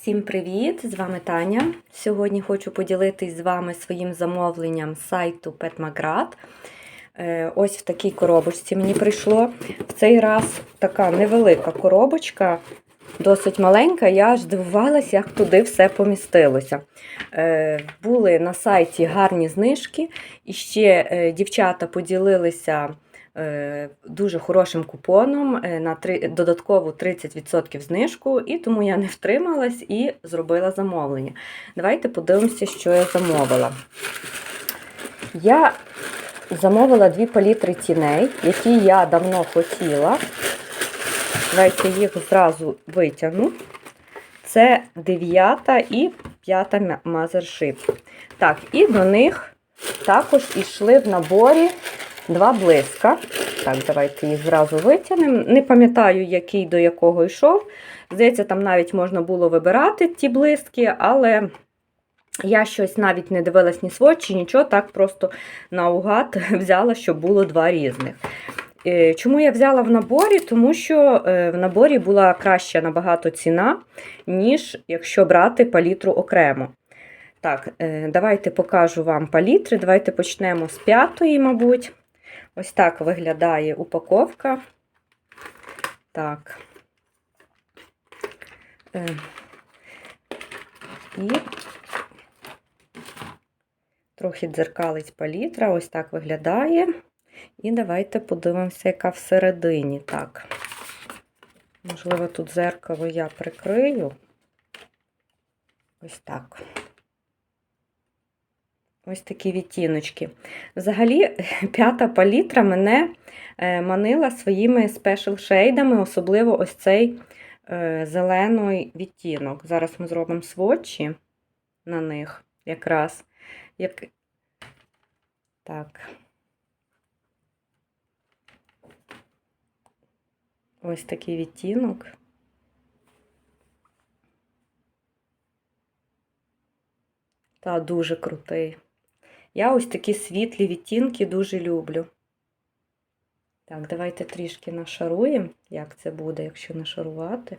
Всім привіт! З вами Таня. Сьогодні хочу поділитись з вами своїм замовленням сайту. Е, Ось в такій коробочці мені прийшло. В цей раз така невелика коробочка, досить маленька. Я аж здивувалася, як туди все помістилося. Е, Були на сайті гарні знижки, і ще е, дівчата поділилися дуже хорошим купоном е, на додаткову 30% знижку, і тому я не втрималась і зробила замовлення. Давайте подивимося, що я замовила. Я замовила дві палітри тіней, які я давно хотіла. Давайте їх зразу витягну. Це 9 і 5 Mothership. Так, і до них також йшли в наборі два блиска. Так, давайте їх зразу витягнемо. Не пам'ятаю, який до якого йшов. Здається, там навіть можна було вибирати ті блиски, але я щось навіть не дивилась ні сводчі, нічого, так просто наугад взяла, щоб було два різних. Е, Чому я взяла в наборі? Тому що е, в наборі була краща набагато ціна, ніж якщо брати палітру окремо. Так, е, давайте покажу вам палітри. Давайте почнемо з п'ятої, мабуть. Ось так виглядає упаковка. Так. Е, І трохи дзеркалить палітра, ось так виглядає. І давайте подивимося, яка всередині. Так. Можливо, тут зеркало я прикрию. Ось так. Ось такі відтіночки. Взагалі, п'ята палітра мене е, манила своїми спешл шейдами, особливо ось цей е, зелений відтінок. Зараз ми зробимо сводчі на них якраз. Як... Так. Ось такий відтінок. Та дуже крутий. Я ось такі світлі відтінки дуже люблю. Так, давайте трішки нашаруємо, як це буде, якщо нашарувати.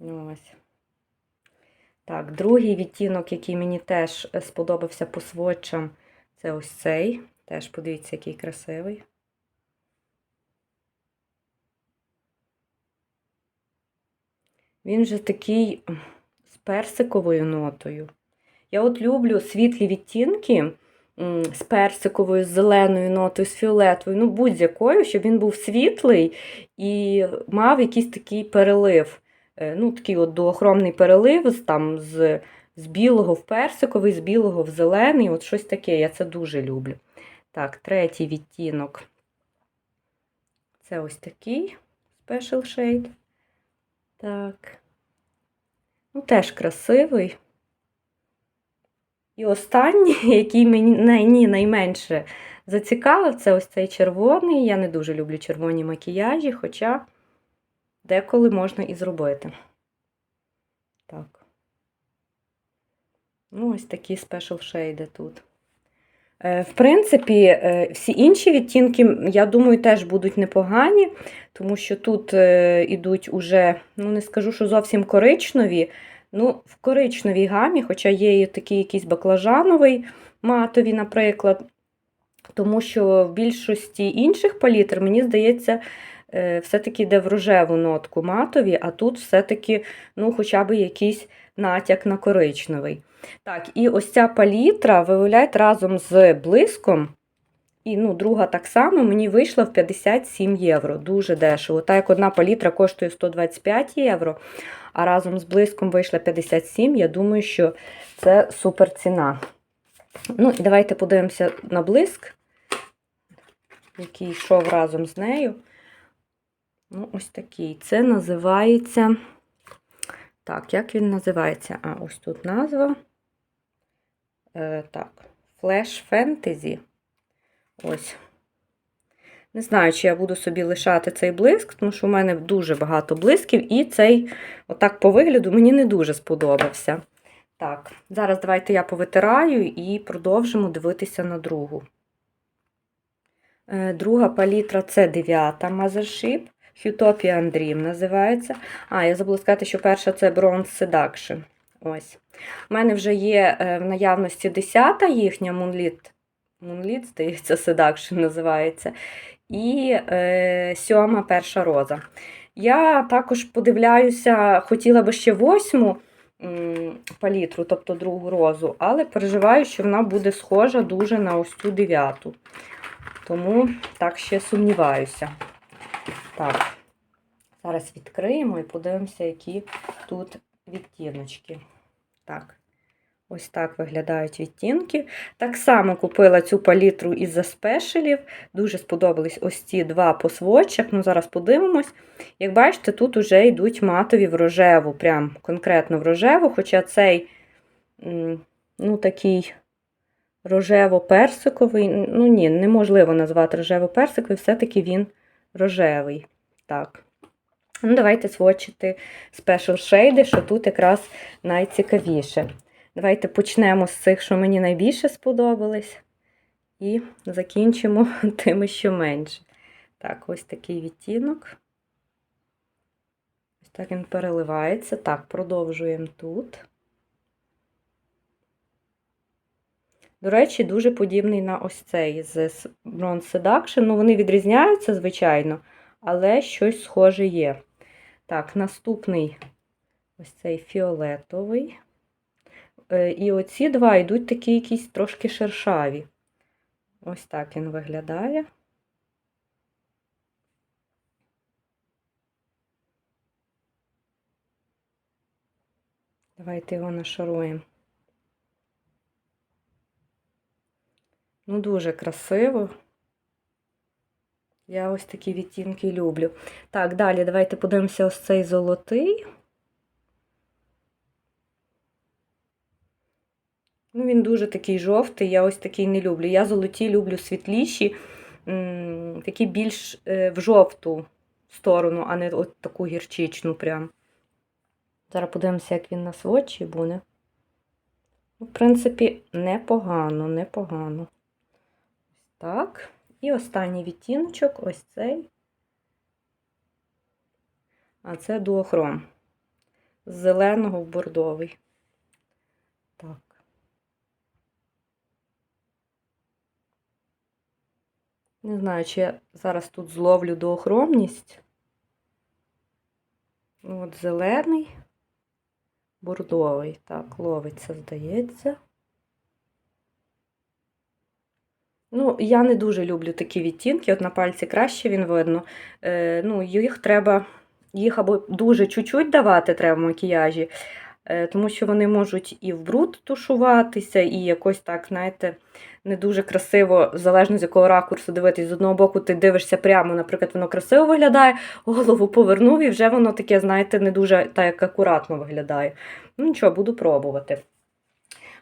Ось. Так, другий відтінок, який мені теж сподобався по сводчам, це ось цей. Теж подивіться, який красивий. Він же такий з персиковою нотою. Я от люблю світлі відтінки з персиковою, з зеленою нотою, з фіолетовою, ну будь-якою, щоб він був світлий і мав якийсь такий перелив. Ну, такий от доохромний перелив там, з, з білого в персиковий, з білого в зелений. От щось таке, я це дуже люблю. Так, третій відтінок. Це ось такий Special Shade. Так. Ну, теж красивий. І останній, який мені найменше зацікавив, це ось цей червоний. Я не дуже люблю червоні макіяжі, хоча деколи можна і зробити. Так. Ну, ось такі спешл шейди тут. В принципі, всі інші відтінки, я думаю, теж будуть непогані, тому що тут ідуть уже, ну, не скажу, що зовсім коричневі, ну, в коричневій гамі, хоча є і такий якийсь баклажановий матовий, наприклад. Тому що в більшості інших палітр, мені здається, все-таки йде в рожеву нотку матові, а тут все-таки, ну, хоча б якийсь натяк на коричневий. Так, і ось ця палітра, виявляєте, разом з блиском, і ну, друга так само, мені вийшла в 57 євро. Дуже дешево. Так як одна палітра коштує 125 євро, а разом з блиском вийшла 57, я думаю, що це супер ціна. Ну, і давайте подивимося на блиск, який йшов разом з нею. Ну, ось такий. Це називається. Так, як він називається? А, ось тут назва. Е, Так, Flash Fantasy. Ось. Не знаю, чи я буду собі лишати цей блиск, тому що у мене дуже багато блисків, і цей, отак по вигляду, мені не дуже сподобався. Так, зараз давайте я повитираю і продовжимо дивитися на другу. Е, Друга палітра це 9 Mothership. Utopian Dream називається. А, я забула сказати, що перша це Bronze Seduction. Ось. У мене вже є е, в наявності 10-та їхня Moonlit. Moonlit, здається, Seduction називається. І е, сьома перша роза. Я також подивляюся, хотіла би ще восьму м, палітру, тобто другу розу, але переживаю, що вона буде схожа дуже на ось цю дев'яту. Тому так ще сумніваюся. Так, зараз відкриємо і подивимося, які тут відтіночки. Так, ось так виглядають відтінки. Так само купила цю палітру із-за спешелів. Дуже сподобались ось ці два по сводчах. Ну, зараз подивимось. Як бачите, тут вже йдуть матові в рожеву, прям конкретно в рожеву, хоча цей, ну, такий рожево-персиковий. Ну, ні, неможливо назвати рожево-персиковий, все-таки він рожевий. Так. Ну, давайте сводчити спешл шейди, що тут якраз найцікавіше. Давайте почнемо з цих, що мені найбільше сподобались, і закінчимо тими, що менше. Так, ось такий відтінок. Ось так він переливається. Так, продовжуємо тут. До речі, дуже подібний на ось цей з Bronze Seduction. Ну, вони відрізняються, звичайно, але щось схоже є. Так, наступний ось цей фіолетовий. Е, І оці два йдуть такі якісь трошки шершаві. Ось так він виглядає. Давайте його нашаруємо. Ну, дуже красиво. Я ось такі відтінки люблю. Так, далі давайте подивимося ось цей золотий. Ну, він дуже такий жовтий, я ось такий не люблю. Я золоті люблю світліші, такі більш е, в жовту сторону, а не от таку гірчичну прям. Зараз подивимося, як він на сводчі буде. Ну, В принципі, непогано, непогано. Ось так. І останній відтіночок ось цей. А це дуохром. З зеленого в бордовий. Так. Не знаю, чи я зараз тут зловлю доохромність. Ну, От зелений, бордовий. Так, ловиться, здається. Ну, я не дуже люблю такі відтінки, от на пальці краще він видно. Е, ну, їх треба, їх або дуже чуть-чуть давати треба в макіяжі, тому що вони можуть і в бруд тушуватися, і якось так, знаєте, не дуже красиво, залежно з якого ракурсу дивитись. З одного боку, ти дивишся прямо, наприклад, воно красиво виглядає, голову повернув, і вже воно таке, знаєте, не дуже так як акуратно виглядає. Ну, нічого, буду пробувати.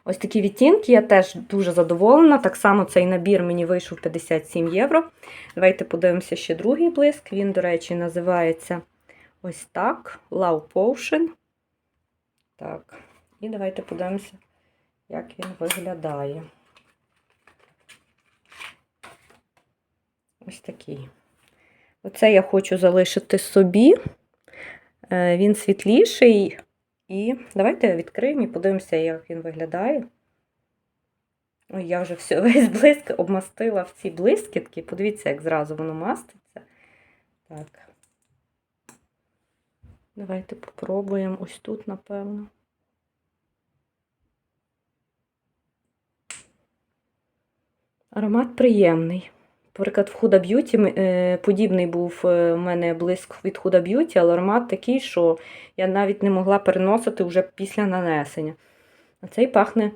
Ось такі відтінки, я теж дуже задоволена. Так само цей набір мені вийшов 57 євро. Давайте подивимося ще другий блиск. Він, до речі, називається ось так: Love Potion. Так, і давайте подивимося, як він виглядає. Ось такий. Оце я хочу залишити собі. Е, Він світліший. І давайте відкриємо і подивимося, як він виглядає. Ой, я вже все, весь блиск обмастила в ці блискітки. Подивіться, як зразу воно маститься. Так. Давайте попробуємо ось тут, напевно. Аромат приємний. Наприклад, в Huda Beauty е, подібний був е, у мене блиск від Huda Beauty, але аромат такий, що я навіть не могла переносити вже після нанесення. А цей пахне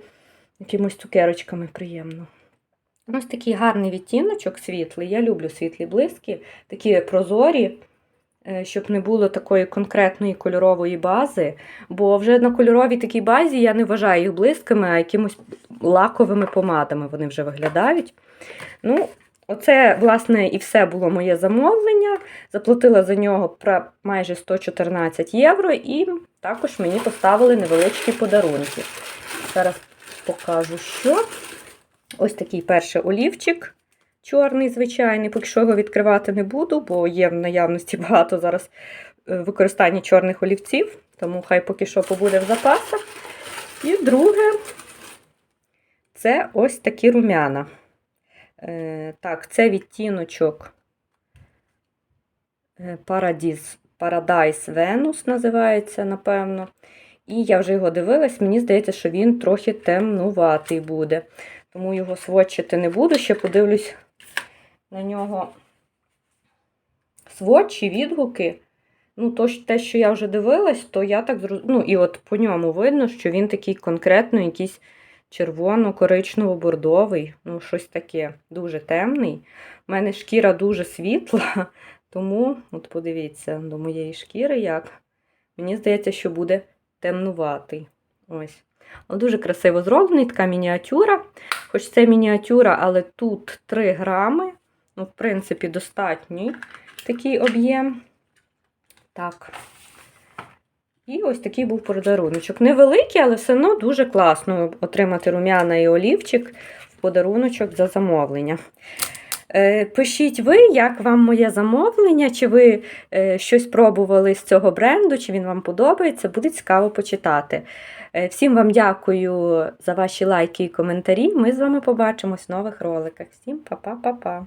якимось цукерочками приємно. Ось такий гарний відтіночок світлий. Я люблю світлі блиски, такі прозорі, щоб не було такої конкретної кольорової бази. Бо вже на кольоровій такій базі я не вважаю їх блисками, а якимось лаковими помадами вони вже виглядають. Ну, Оце, власне, і все було моє замовлення. Заплатила за нього майже 114 євро, і також мені поставили невеличкі подарунки. Зараз покажу, що. Ось такий перший олівчик чорний, звичайний. Поки що його відкривати не буду, бо є в наявності багато зараз е, використання чорних олівців, тому хай поки що побуде в запасах. І друге, це ось такі рум'яна. Е, так, це відтіночок е, Paradise, Paradise Venus називається, напевно. І я вже його дивилась, мені здається, що він трохи темнуватий буде. Тому його сводчити не буду. Ще подивлюсь на нього сводчі, відгуки. Ну, то, те, що я вже дивилась, то я так зрозуміла. Ну, і от по ньому видно, що він такий конкретно якийсь червоно-коричнево-бордовий, ну, щось таке, дуже темний. У мене шкіра дуже світла, тому, от подивіться, до моєї шкіри як. Мені здається, що буде темнуватий. Ось. Але Дуже красиво зроблений, така мініатюра. Хоч це мініатюра, але тут 3 грами. Ну, в принципі, достатній такий об'єм. Так. І ось такий був подаруночок. Невеликий, але все одно дуже класно отримати рум'яна і олівчик в подаруночок за замовлення. Е, Пишіть ви, як вам моє замовлення, чи ви е, щось пробували з цього бренду, чи він вам подобається, буде цікаво почитати. Е, Всім вам дякую за ваші лайки і коментарі. Ми з вами побачимось в нових роликах. Всім па-па-па-па!